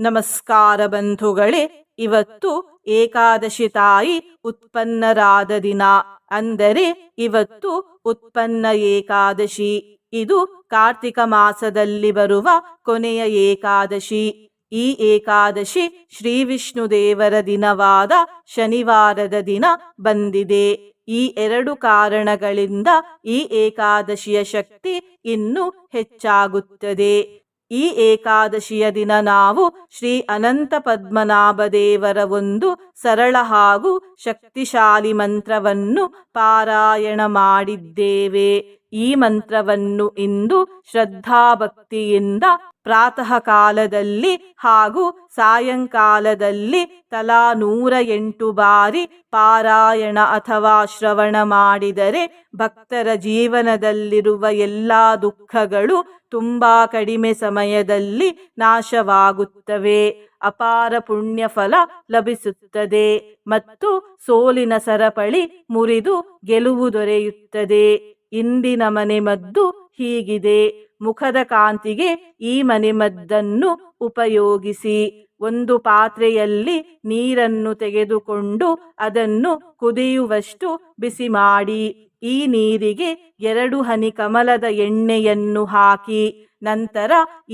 ನಮಸ್ಕಾರ ಬಂಧುಗಳೇ, ಇವತ್ತು ಏಕಾದಶಿ ತಾಯಿ ಉತ್ಪನ್ನರಾದ ದಿನ. ಅಂದರೆ ಇವತ್ತು ಉತ್ಪನ್ನ ಏಕಾದಶಿ. ಇದು ಕಾರ್ತಿಕ ಮಾಸದಲ್ಲಿ ಬರುವ ಕೊನೆಯ ಏಕಾದಶಿ. ಈ ಏಕಾದಶಿ ಶ್ರೀ ವಿಷ್ಣು ದೇವರ ದಿನವಾದ ಶನಿವಾರದ ದಿನ ಬಂದಿದೆ. ಈ ಎರಡು ಕಾರಣಗಳಿಂದ ಈ ಏಕಾದಶಿಯ ಶಕ್ತಿ ಇನ್ನೂ ಹೆಚ್ಚಾಗುತ್ತದೆ. ಈ ಏಕಾದಶಿಯ ದಿನ ನಾವು ಶ್ರೀ ಅನಂತ ಪದ್ಮನಾಭ ದೇವರ ಒಂದು ಸರಳ ಹಾಗೂ ಶಕ್ತಿಶಾಲಿ ಮಂತ್ರವನ್ನು ಪಾರಾಯಣ ಮಾಡಿದ್ದೇವೆ. ಈ ಮಂತ್ರವನ್ನು ಇಂದು ಶ್ರದ್ಧಾಭಕ್ತಿಯಿಂದ ಪ್ರಾತಃ ಕಾಲದಲ್ಲಿ ಹಾಗೂ ಸಾಯಂಕಾಲದಲ್ಲಿ ತಲಾ ನೂರ ಎಂಟು ಬಾರಿ ಪಾರಾಯಣ ಅಥವಾ ಶ್ರವಣ ಮಾಡಿದರೆ ಭಕ್ತರ ಜೀವನದಲ್ಲಿರುವ ಎಲ್ಲ ದುಃಖಗಳು ತುಂಬಾ ಕಡಿಮೆ ಸಮಯದಲ್ಲಿ ನಾಶವಾಗುತ್ತವೆ. ಅಪಾರ ಪುಣ್ಯ ಫಲ ಲಭಿಸುತ್ತದೆ ಮತ್ತು ಸೋಲಿನ ಸರಪಳಿ ಮುರಿದು ಗೆಲುವು ದೊರೆಯುತ್ತದೆ. ಇಂದಿನ ಮನೆ ಮದ್ದು ಹೀಗಿದೆ. ಮುಖದ ಕಾಂತಿಗೆ ಈ ಮನೆಮದ್ದನ್ನು ಉಪಯೋಗಿಸಿ. ಒಂದು ಪಾತ್ರೆಯಲ್ಲಿ ನೀರನ್ನು ತೆಗೆದುಕೊಂಡು ಅದನ್ನು ಕುದಿಯುವಷ್ಟು ಬಿಸಿ ಮಾಡಿ. ಈ ನೀರಿಗೆ ಎರಡು ಹನಿ ಕಮಲದ ಎಣ್ಣೆಯನ್ನು ಹಾಕಿ, ನಂತರ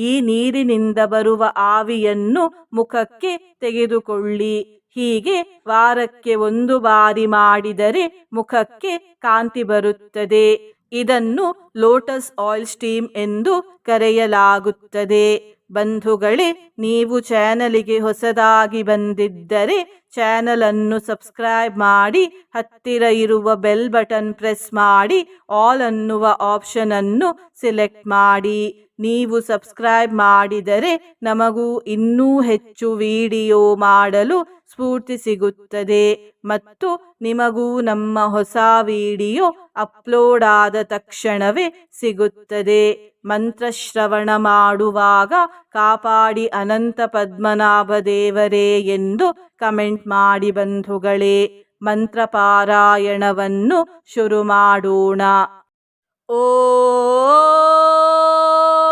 ಈ ನೀರಿನಿಂದ ಬರುವ ಆವಿಯನ್ನು ಮುಖಕ್ಕೆ ತೆಗೆದುಕೊಳ್ಳಿ. ಹೀಗೆ ವಾರಕ್ಕೆ ಒಂದು ಬಾರಿ ಮಾಡಿದರೆ ಮುಖಕ್ಕೆ ಕಾಂತಿ ಬರುತ್ತದೆ. ಇದನ್ನು ಲೋಟಸ್ ಆಯಿಲ್ ಸ್ಟೀಮ್ ಎಂದು ಕರೆಯಲಾಗುತ್ತದೆ. ಬಂಧುಗಳೇ, ನೀವು ಚಾನಲಿಗೆ ಹೊಸದಾಗಿ ಬಂದಿದ್ದರೆ ಚಾನಲ್ ಅನ್ನು ಸಬ್ಸ್ಕ್ರೈಬ್ ಮಾಡಿ, ಹತ್ತಿರ ಇರುವ ಬೆಲ್ ಬಟನ್ ಪ್ರೆಸ್ ಮಾಡಿ, ಆಲ್ ಅನ್ನುವ ಆಪ್ಷನ್ ಅನ್ನು ಸೆಲೆಕ್ಟ್ ಮಾಡಿ. ನೀವು ಸಬ್ಸ್ಕ್ರೈಬ್ ಮಾಡಿದರೆ ನಮಗೂ ಇನ್ನೂ ಹೆಚ್ಚು ವಿಡಿಯೋ ಮಾಡಲು ಸ್ಫೂರ್ತಿ ಸಿಗುತ್ತದೆ ಮತ್ತು ನಿಮಗೂ ನಮ್ಮ ಹೊಸ ವಿಡಿಯೋ ಅಪ್ಲೋಡ್ ಆದ ತಕ್ಷಣವೇ ಸಿಗುತ್ತದೆ. ಮಂತ್ರಶ್ರವಣ ಮಾಡುವಾಗ ಕಾಪಾಡಿ ಅನಂತ ಪದ್ಮನಾಭ ದೇವರೇ ಎಂದು ಕಮೆಂಟ್ ಮಾಡಿ ಬಂಧುಗಳೇ, ಮಂತ್ರ ಪಾರಾಯಣವನ್ನು ಶುರು ಮಾಡೋಣ. ಓಂ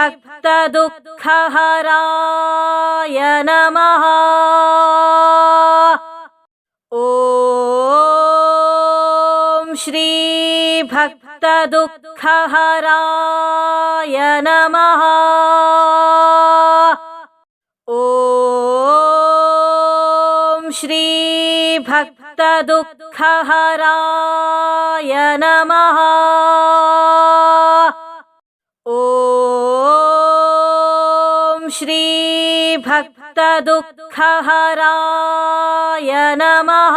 भक्त दुख हराय नम ओ श्री भक्त दुख हराय नम ओ श्री भक्त दुख हराय नमः श्रीभक्तदुःखहराय नमः।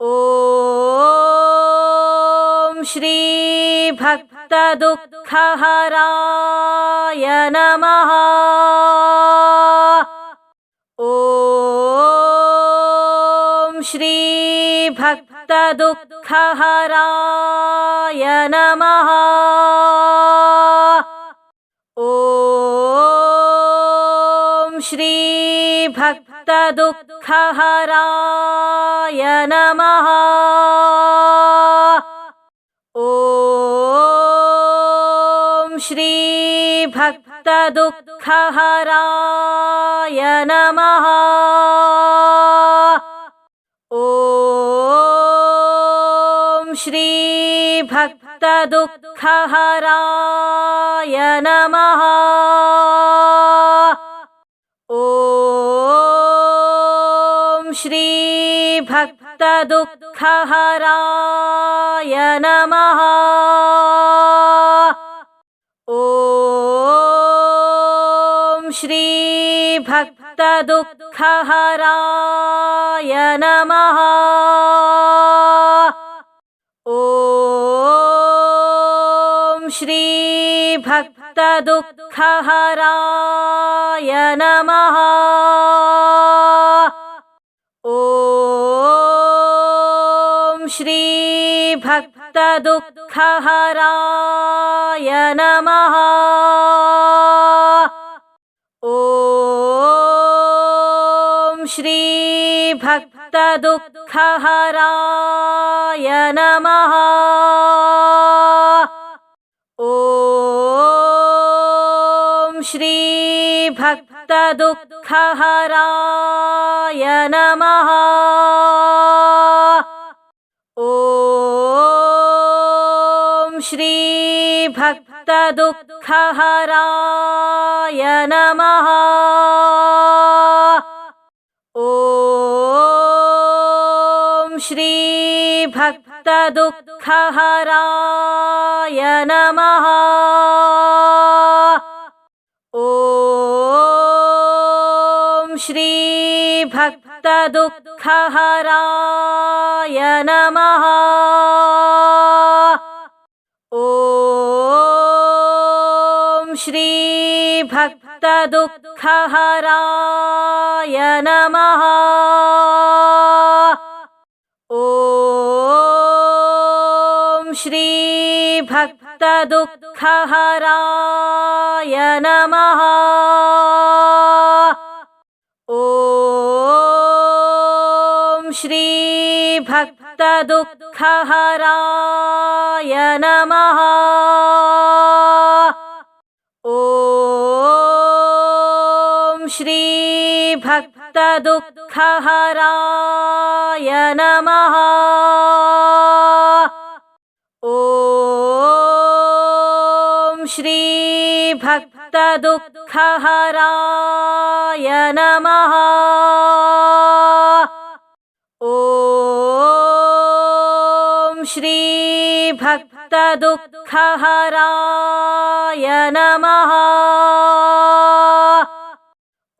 ॐ श्रीभक्तदुःखहराय नमः। ॐ श्रीभक्तदुःखहराय नमः। दुःखहराय नमः ॐ श्रीभक्तदुःखहराय नमः ॐ श्रीभक्तदुःखहराय नमः दुःखहराय नमः ॐ श्रीभक्तदुःखहराय नमः ॐ श्रीभक्तदुःखहराय नमः ॐ श्रीभक्तदुःखहराय नमः। ॐ श्रीभक्तदुःखहराय नमः। ॐ श्रीभक्तदुःखहराय नमः ॐ श्रीभक्तदुःखहराय नमः। ॐ श्रीभक्तदुःखहराय नमः। ॐ హరాయ నమ. ఓం శ్రీ భక్తదుఃఖహరాయ నమ. ఓం శ్రీ భక్తదుఃఖహరాయ నమ. హరాయ నమ. ఓం శ్రీ భక్తదుఃఖహరాయ నమ. ఓం శ్రీ భక్తదుఃఖహరాయ నమ. भक्तदुग्दुखराय नमः।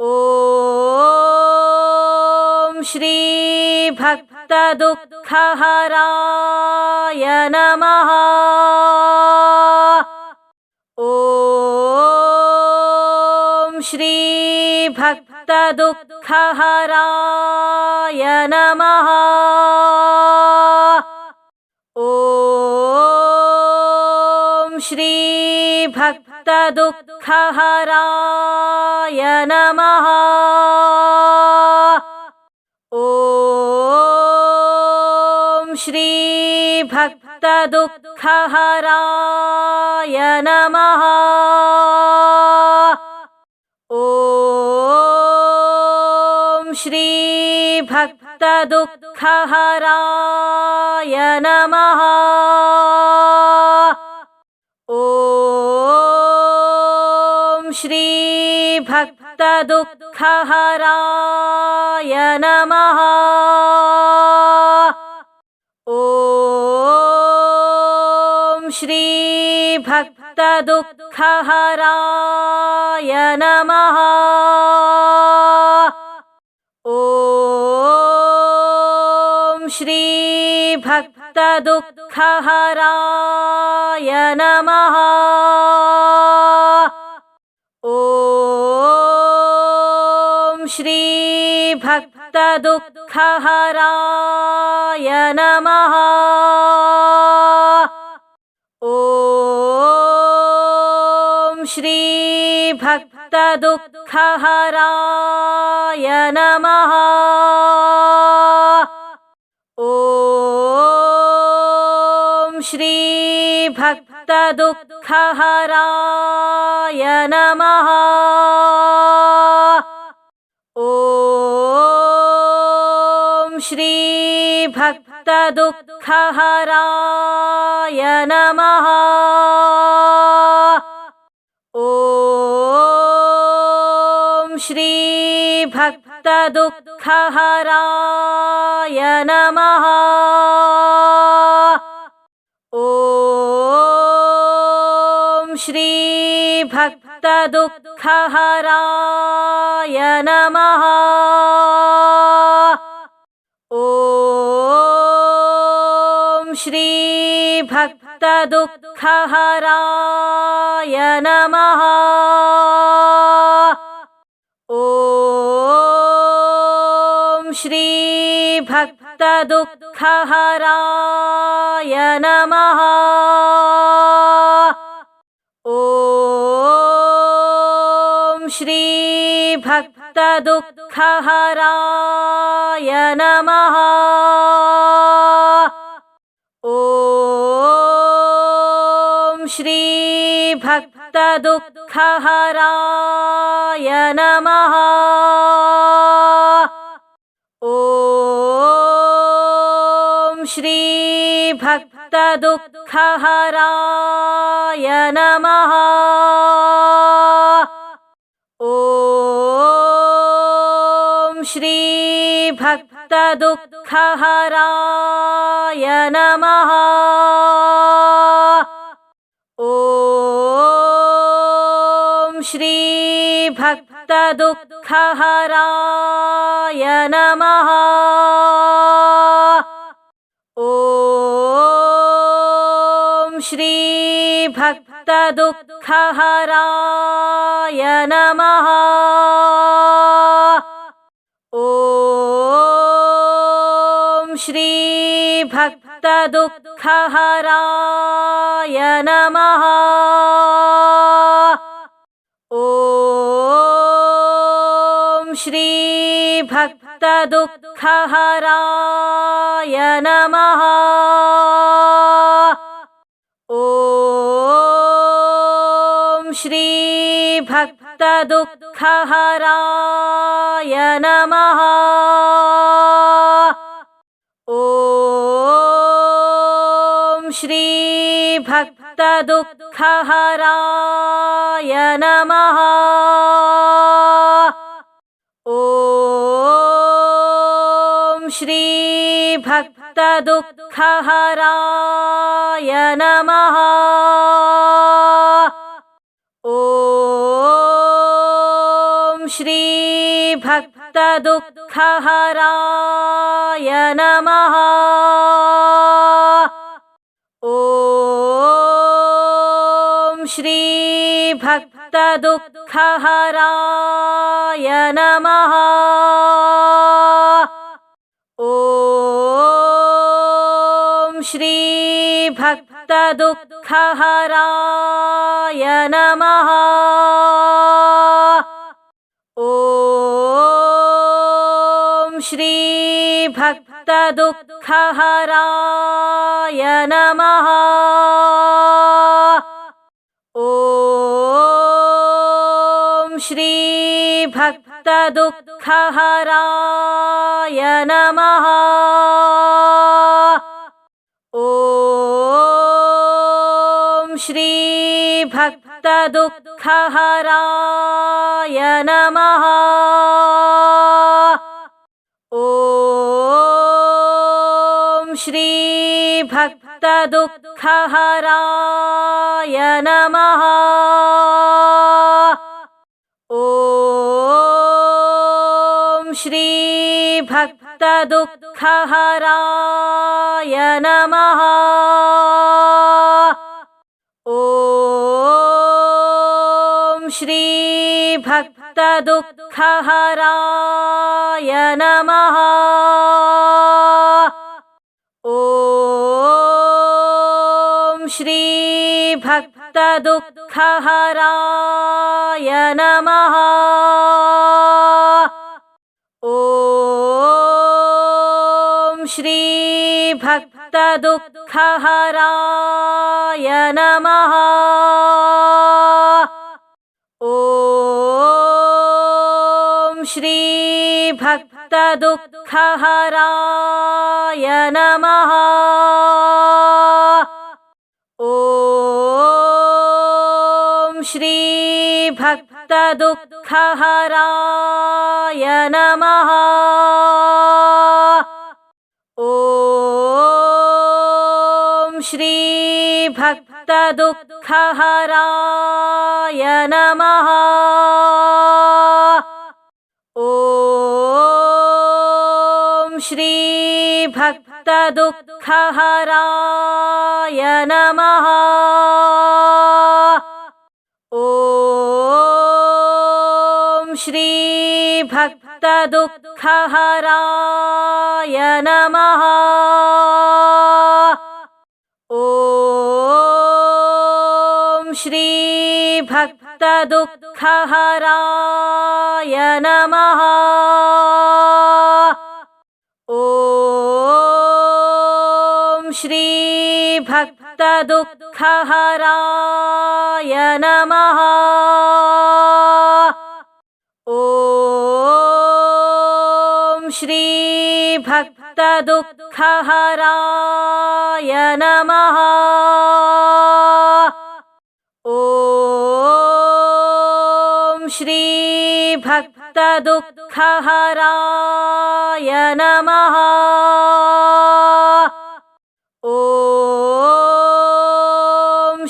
ॐ श्रीभक्तदुग्दुखराय नमः। ॐ श्रीभक्तदुः दुःखहराय नमः। श्रीभक्तदुःखहराय नमः। ॐ श्रीभक्तदुःखहराय नमः। ॐ श्रीभक्तदुःखहराय नमः। श्रीभक्तदुःखहराय नमः ॐ श्रीभक्तदुःखहराय नमः ॐ श्रीभक्तदुःखहराय नमः भक्तदुः नमः। ॐ श्रीभक्तदुः दुख नमः। ॐ श्रीभक्तदुः दुखराय नमः। श्रीभक्तदुःखहराय नमः ॐ श्रीभक्तदुःखहराय नमः ॐ श्रीभक्तदुःखहराय नमः श्रीभक्तदुःखहराय नमः ॐ श्रीभक्तदुःखहराय नमः ॐ श्रीभक्तदुःखहराय नमः श्रीभक्तदुःखहराय नमः। ॐ श्रीभक्तदुःखहराय नमः। ॐ श्रीभक्तदुःखहराय नमः श्रीभक्तदुःखहराय नमः ॐ श्रीभक्तदुःखहराय नमः ॐ श्रीभक्तदुःखहराय दुःखहराय नमः ॐ श्री भक्तदुःखहराय नमः ॐ श्री भक्तदुःखहराय नमः ॐ श्रीभक्तदुःखहराय नमः। ॐ श्रीभक्तदुःखहराय नमः। ॐ श्रीभक्तदुःखहराय नमः श्रीभक्तदुःखहराय नमः ॐ श्रीभक्तदुःखहराय नमः ॐ श्रीभक्तदुःखहराय नमः श्रीभक्तदुःखहराय नमः। ॐ श्रीभक्तदुःखहराय नमः। ॐ श्रीभक्तदुःखहराय नमः श्रीभक्तदुःखहराय नमः ॐ श्रीभक्तदुःखहराय नमः ॐ श्रीभक्तदुःखहराय नमः श्रीभक्तदुःखहराय नमः ॐ श्रीभक्तदुःखहराय नमः ॐ श्रीभक्तदुःखहराय नमः ॐ श्रीभक्तदुःखहराय श्रीभक्तदुःखहराय नमः ॐ श्रीभक्तदुःखहराय नमः ॐ श्रीभक्तदुःखहराय नमः ॐ श्रीभक्तदुःखहराय नमः। ॐ श्रीभक्तदुःखहराय नमः। ॐ श्रीभक्तदुःखहराय नमः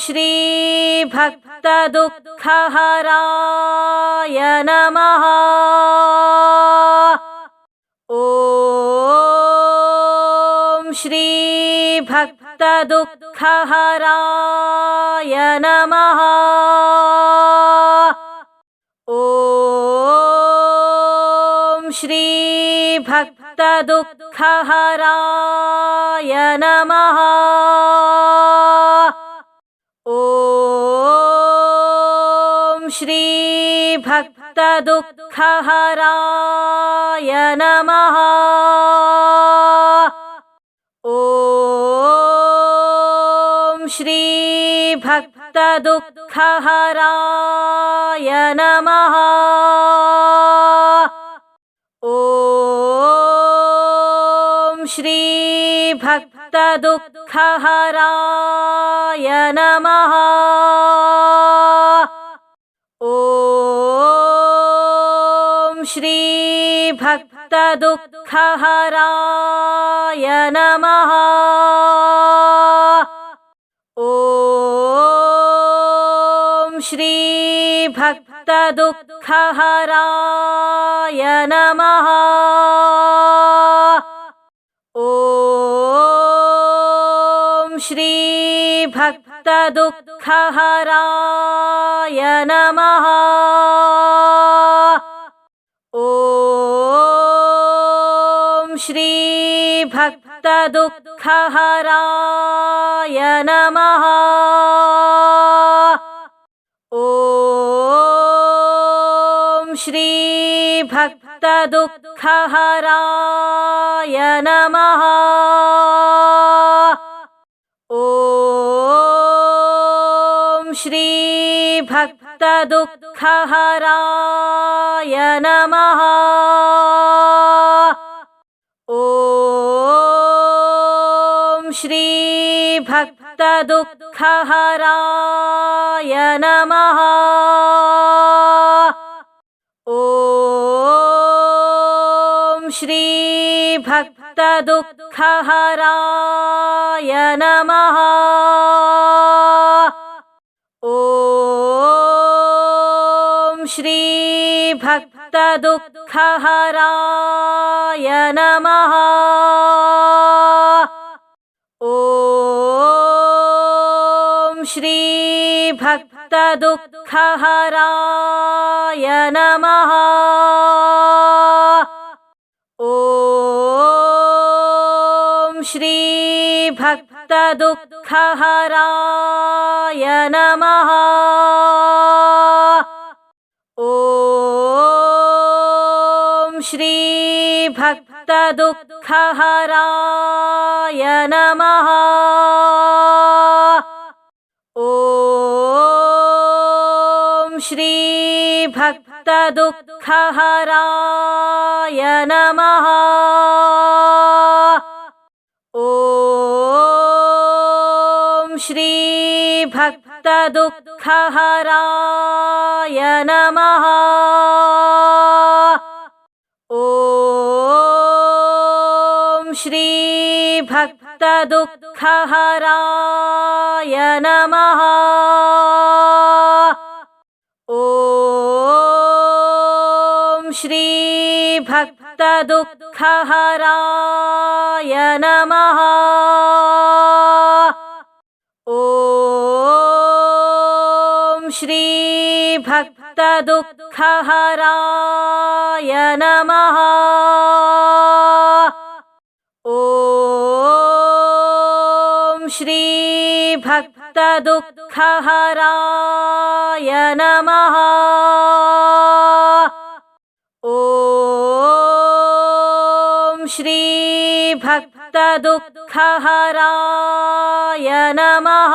श्रीभक्तदुःखहराय नमः। ॐ श्रीभक्तदुःखहराय नमः। ॐ श्रीभक्तदुःखहराय नमः श्रीभक्तदुःखहराय नमः। ॐ श्रीभक्तदुःखहराय नमः। ॐ श्रीभक्तदुःखहराय नमः। హరాయ నమ. ఓం శ్రీ భక్తదుఃఖహరాయ నమ. ఓం శ్రీ భక్తదుఃఖహరాయ నమ. भक्त नमः। ॐ श्रीभक्तदुदुख राय नमः। ॐ श्रीभक्तदुः दुःखहराय नमः। श्रीभक्तदुःखहराय नमः ॐ श्रीभक्तदुःखहराय नमः ॐ श्रीभक्तदुःखहराय नमः श्रीभक्तदुःखहराय नमः ॐ श्रीभक्तदुःखहराय नमः ॐ श्रीभक्तदुःखहराय नमः ॐ श्रीभक्तदुःखहराय नमः। ॐ श्रीभक्तदुःखहराय नमः। ॐ श्रीभक्तदुःखहराय नमः। श्रीभक्तदुःखहराय नमः ॐ श्रीभक्तदुःखहराय नमः ॐ श्रीभक्तदुःखहराय नमः श्रीभक्तदुःखहराय नमः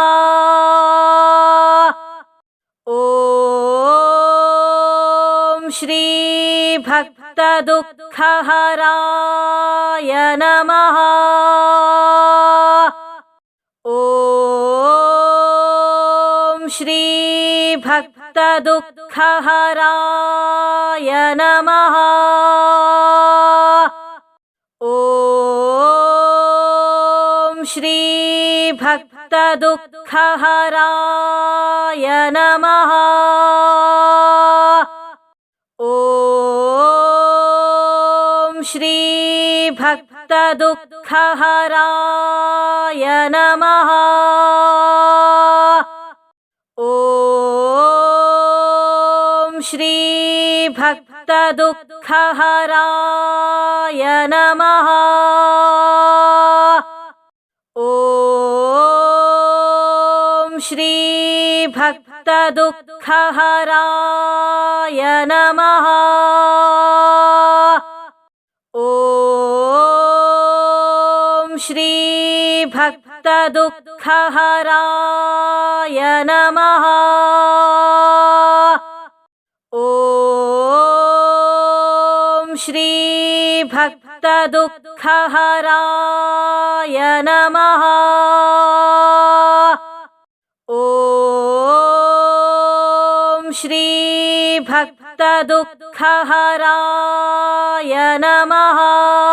ॐ श्रीभक्तदुःखहराय नमः ॐ श्रीभक्तदुःखहराय नमः ॐ श्रीभक्तदुःखहराय नमः। ॐ श्रीभक्तदुःखहराय नमः। ॐ श्रीभक्तदुःखहराय नमः श्रीभक्तदुःखहराय नमः ॐ श्रीभक्तदुःखहराय नमः ॐ श्रीभक्तदुःखहराय नमः दुःखहराय नमः।